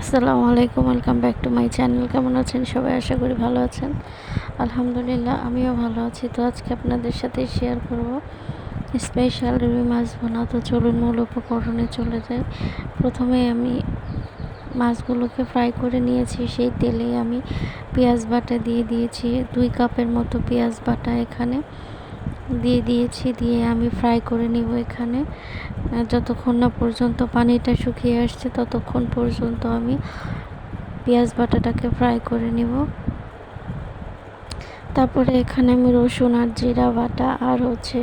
আসসালামু আলাইকুম welcome back to my channel কেমন আছেন? সবাই আশা করি ভালো আছেন। আলহামদুলিল্লাহ, আমিও ভালো আছি। তো আজকে আপনাদের সাথে শেয়ার করব স্পেশাল রুই মাছ বোনা। তো চলুন মূল উপকরণে চলে যাই। প্রথমে আমি মাছগুলোকে ফ্রাই করে নিয়েছি। সেই তেলে আমি পেঁয়াজ বাটা দিয়ে দিয়েছি। দুই কাপের মতো পেঁয়াজ বাটা এখানে। দিয়ে দিয়েছি, দিয়ে আমি ফ্রাই করে নিব এখানে। যতক্ষণ না পর্যন্ত পানিটা শুকিয়ে আসছে, ততক্ষণ পর্যন্ত আমি পেঁয়াজ বাটাটাকে ফ্রাই করে নিব। তারপরে এখানে আমি রসুন আর জিরা বাটা আর হচ্ছে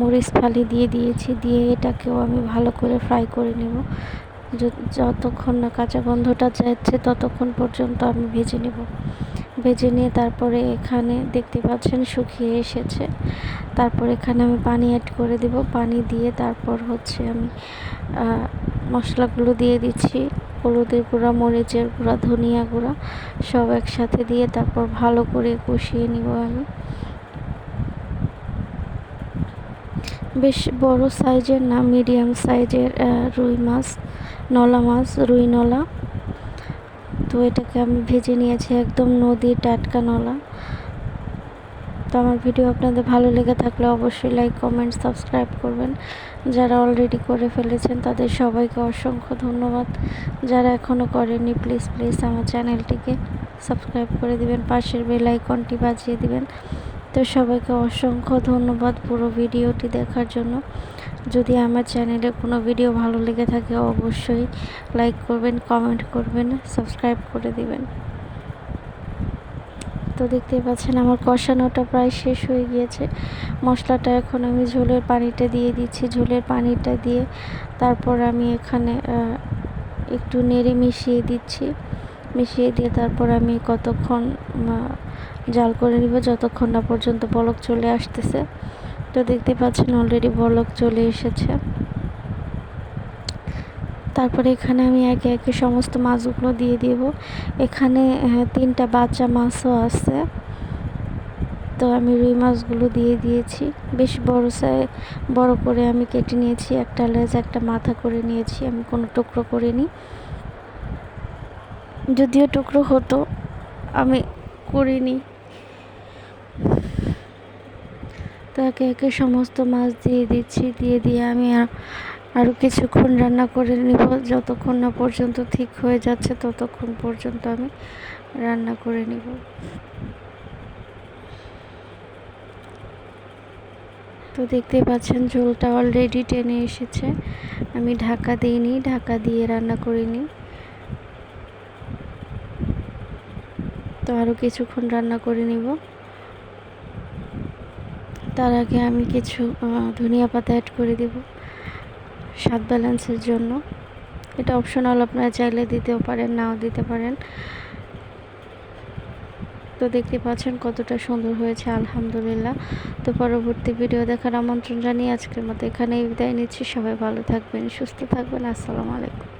মরিচ ফালি দিয়ে দিয়েছি, দিয়ে এটাকেও আমি ভালো করে ফ্রাই করে নেব। যতক্ষণ না কাঁচা গন্ধটা যাচ্ছে, ততক্ষণ পর্যন্ত আমি ভেজে নেব। ভেজে নিয়ে তারপরে এখানে দেখতে পাচ্ছেন শুকিয়ে এসেছে। তারপর এখানে আমি পানি অ্যাড করে দেব। পানি দিয়ে তারপর হচ্ছে আমি মশলাগুলো দিয়ে দিচ্ছি। হলুদের গুঁড়া, মরিচের গুঁড়া, ধনিয়া গুঁড়া সব একসাথে দিয়ে তারপর ভালো করে কষিয়ে নিব আমি। বেশ বড় সাইজের না, মিডিয়াম সাইজের রুই মাছ, নলা মাছ, রুই নলা। তো এটাকে আমি ভেজে নিয়েছি একদম নদীর টাটকা নলা। তো আমার ভিডিও আপনাদের ভালো লেগে থাকলে অবশ্যই লাইক কমেন্ট সাবস্ক্রাইব করবেন। যারা অলরেডি করে ফেলেছেন তাদের সবাইকে অসংখ্য ধন্যবাদ। যারা এখনও করেনি প্লিজ প্লিজ আমার চ্যানেলটিকে সাবস্ক্রাইব করে দিবেন, পাশের বেল আইকনটি বাজিয়ে দিবেন। তো সবাইকে অসংখ্য ধন্যবাদ পুরো ভিডিওটি দেখার জন্য। যদি আমার চ্যানেলে কোনো ভিডিও ভালো লেগে থাকে, অবশ্যই লাইক করবেন, কমেন্ট করবেন, সাবস্ক্রাইব করে দিবেন। তো দেখতেই পাচ্ছেন আমার কষানোটা প্রায় শেষ হয়ে গিয়েছে। মশলাটা এখন আমি ঝোলের পানিটা দিয়ে দিচ্ছি। ঝোলের পানিটা দিয়ে তারপর আমি এখানে একটু নেড়ে মিশিয়ে দিচ্ছি। মিশিয়ে দিয়ে তারপর আমি কতক্ষণ জাল করে নিব, যতক্ষণ না পর্যন্ত বলক চলে আসতেছে। তো দেখতে পাচ্ছেন অলরেডি বলক চলে এসেছে। তারপরে এখানে আমি একে একে সমস্ত মাছগুলো দিয়ে দিব। এখানে তিনটা বাচ্চা মাছও আছে। তো আমি রুই মাছগুলো দিয়ে দিয়েছি। বেশ বড় সাই, বড় করে আমি কেটে নিয়েছি। একটা লেজ, একটা মাথা করে নিয়েছি। আমি কোনো টুকরো করিনি। যদিও টুকরো হতো, আমি করিনি। তো একে একে সমস্ত মাছ দিয়ে দিচ্ছি, দিয়ে দিয়ে আমি আরও কিছুক্ষণ রান্না করে নিব। যতক্ষণ না পর্যন্ত ঠিক হয়ে যাচ্ছে, ততক্ষণ পর্যন্ত আমি রান্না করে নিব। তো দেখতে পাচ্ছেন, ঝোলটা অলরেডি টেনে এসেছে। আমি ঢাকা দিইনি, ঢাকা দিয়ে রান্না করিনি তো আরও কিছুক্ষণ রান্না করে নিব। তার আগে আমি কিছু ধনিয়া পাতা অ্যাড করে দিব স্বাদ ব্যালেন্সের জন্য। এটা অপশনাল আপনারা চাইলে দিতেও পারেন, নাও দিতে পারেন। তো দেখতে পাচ্ছেন কতটা সুন্দর হয়েছে, আলহামদুলিল্লাহ। তো পরবর্তী ভিডিও দেখার আমন্ত্রণ জানিয়ে আজকের মতো এখানেই বিদায় নিচ্ছি। সবাই ভালো থাকবেন, সুস্থ থাকবেন। আসসালামু আলাইকুম।